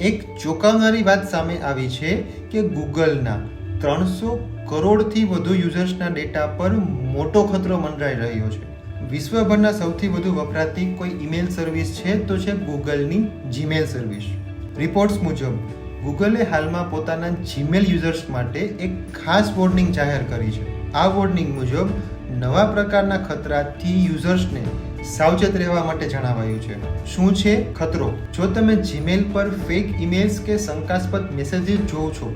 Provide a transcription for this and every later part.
એક ચોંકાવનારી વાત સામે આવી છે કે ગૂગલના ત્રણસો કરોડથી વધુ યુઝર્સના ડેટા પર મોટો ખતરો મંડરાઈ રહ્યો છે. વિશ્વભરના સૌથી વધુ વપરાતી કોઈ ઈમેલ સર્વિસ છે તો છે ગૂગલની જીમેલ સર્વિસ. રિપોર્ટ્સ મુજબ, ગૂગલે હાલમાં પોતાના જીમેલ યુઝર્સ માટે એક ખાસ વોર્નિંગ જાહેર કરી છે. આ વોર્નિંગ મુજબ નવા પ્રકારના ખતરાથી યુઝર્સને સાવચેત રહેવા માટે જણાવાયું છે. શું છે ખતરો? જો તમે જીમેલ પર ફેક ઇમેલ્સ કે શંકાસ્પદ મેસેજીસ જોવ છો,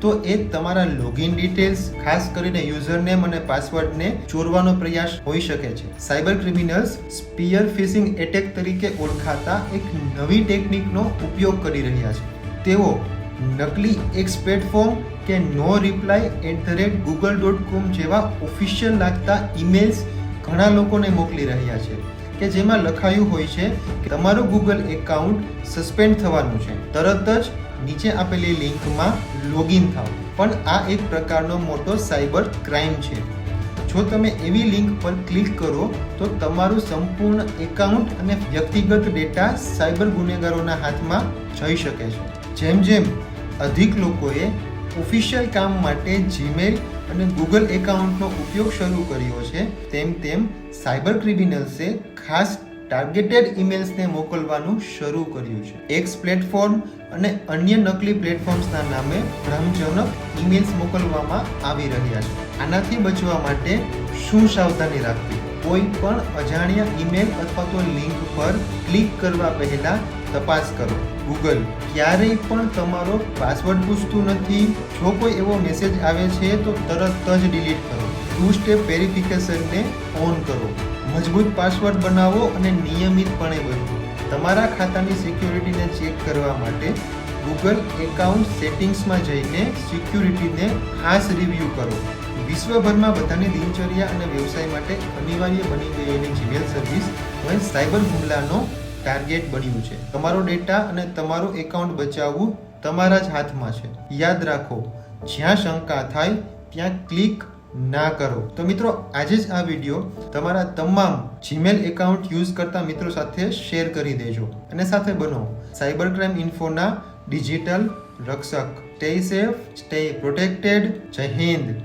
તો એ તમારા લોગિન ડિટેલ્સ ખાસ કરીને યુઝરનેમ અને પાસવર્ડને ચોરવાનો પ્રયાસ હોઈ શકે છે. Cyber criminals spear phishing attack તરીકે ઓળખાતા એક નવી ટેકનિકનો ઉપયોગ કરી રહ્યા છે. તેઓ નકલી એક્સ પ્લેટફોર્મ કે no reply at the rate Google dot com જેવા ઓફિશિયલ લાગતા ઈમેલ્સ ઘણા લોકોને મોકલી રહ્યા છે. કે જેમાં લખાયું હોય છે કે તમારું ગૂગલ એકાઉન્ટ સસ્પેન્ડ થવાનું છે. તરત જ નીચે આપેલી લિંકમાં લોગિન થાવ પણ આ એક પ્રકારનો મોટો સાયબર ક્રાઇમ છે. જો તમે એવી લિંક પર ક્લિક કરો, તો તમારું સંપૂર્ણ એકાઉન્ટ અને વ્યક્તિગત ડેટા સાયબર ગુનેગારોના હાથમાં જઈ શકે છે. જેમ જેમ અધિક લોકોએ ઓફિશિયલ કામ માટે જીમેલ અને ગૂગલ એકાઉન્ટનો ઉપયોગ શરૂ કર્યો છે. તેમ તેમ સાયબર ક્રિમિનલ્સે ખાસ ટાર્ગેટેડ ઈમેલ્સને મોકલવાનું શરૂ કર્યું છે. એક્સ પ્લેટફોર્મ અને અન્ય નકલી પ્લેટફોર્મ્સના નામે ભ્રમજનક ઈમેલ્સ મોકલવામાં આવી રહ્યા છે. આનાથી બચવા માટે શું સાવધાની રાખવી? કોઈ પણ અજાણ્યા ઈમેલ અથવા તો લિંક પર ક્લિક કરવા પહેલા તપાસ કરો. ગૂગલ ક્યારેય પણ તમારો પાસવર્ડ પૂછતું નથી. જો કોઈ એવો મેસેજ આવે છે, તો તરત જ ડિલીટ કરો. ટુ સ્ટેપ વેરિફિકેશનને ઓન કરો. મજબૂત પાસવર્ડ બનાવો અને નિયમિતપણે બનવો. તમારા ખાતાની સિક્યુરિટીને ચેક કરવા માટે ગૂગલ એકાઉન્ટ સેટિંગ્સમાં જઈને સિક્યુરિટીને ખાસ રિવ્યૂ કરો. વિશ્વભરમાં બધાની દિનચર્યા અને વ્યવસાય માટે અનિવાર્ય બની ગયેલી જીમેલ સર્વિસ હવે સાયબર હુમલાનો ટાર્ગેટ બન્યું છે. તમારો ડેટા અને તમારું એકાઉન્ટ બચાવવું તમારા જ હાથમાં છે. યાદ રાખો, જ્યાં શંકા થાય, ત્યાં ક્લિક ના કરો. તો મિત્રો, આજે જ આ વીડિયો તમારા તમામ જીમેલ એકાઉન્ટ યુઝ કરતા મિત્રો સાથે શેર કરી દેજો અને સાથે બનો. સાયબર ક્રાઇમ ઇન્ફોના ડિજિટલ રક્ષક. સ્ટે સેફ સ્ટે પ્રોટેક્ટેડ જય હિન્દ.